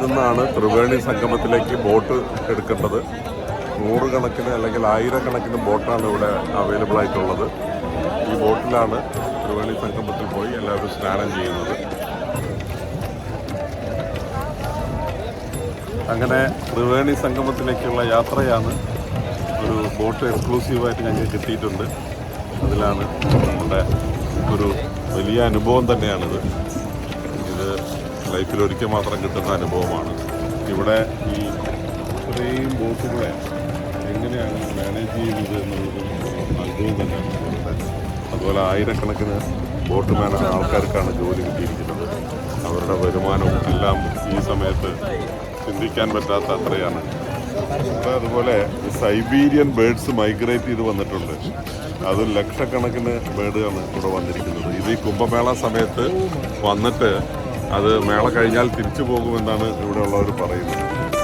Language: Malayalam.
നിന്നാണ് ത്രിവേണി സംഗമത്തിലേക്ക് ബോട്ട് എടുക്കേണ്ടത്. നൂറുകണക്കിന് അല്ലെങ്കിൽ ആയിരക്കണക്കിന് ബോട്ടാണ് ഇവിടെ അവൈലബിൾ ആയിട്ടുള്ളത്. ഈ ബോട്ടിലാണ് ത്രിവേണി സംഗമത്തിൽ പോയി എല്ലാവരും സ്നാനം ചെയ്യുന്നത്. അങ്ങനെ ത്രിവേണി സംഗമത്തിലേക്കുള്ള യാത്രയാണ് ഒരു ബോട്ട് എക്സ്ക്ലൂസീവായിട്ട് ഞങ്ങൾക്ക് കിട്ടിയിട്ടുണ്ട്. അതിലാണ് നമ്മുടെ ഒരു വലിയ അനുഭവം തന്നെയാണിത്. ലൈഫിൽ ഒരിക്കൽ മാത്രം കിട്ടുന്ന അനുഭവമാണ്. ഇവിടെ ഈ ഇത്രയും ബോട്ടുകളെ എങ്ങനെയാണ് മാനേജ് ചെയ്യുന്നത് എന്നുള്ളത് അത്ഭുതം തന്നെയാണ് അതുപോലെ ആയിരക്കണക്കിന് ബോട്ട് മാന ആൾക്കാർക്കാണ് ജോലി കിട്ടിയിരിക്കുന്നത്. അവരുടെ വരുമാനവും എല്ലാം ഈ സമയത്ത് ചിന്തിക്കാൻ പറ്റാത്ത അത്രയാണ്. ഇവിടെ അതുപോലെ സൈബീരിയൻ ബേഡ്സ് മൈഗ്രേറ്റ് ചെയ്ത് വന്നിട്ടുണ്ട്. അത് ലക്ഷക്കണക്കിന് ബേഡുകളാണ് ഇവിടെ വന്നിരിക്കുന്നത്. ഇത് ഈ കുംഭമേള സമയത്ത് വന്നിട്ട് അത് മേള കഴിഞ്ഞാൽ തിരിച്ചു പോകുമെന്നാണ് ഇവിടെ ഉള്ളവർ പറയുന്നത്.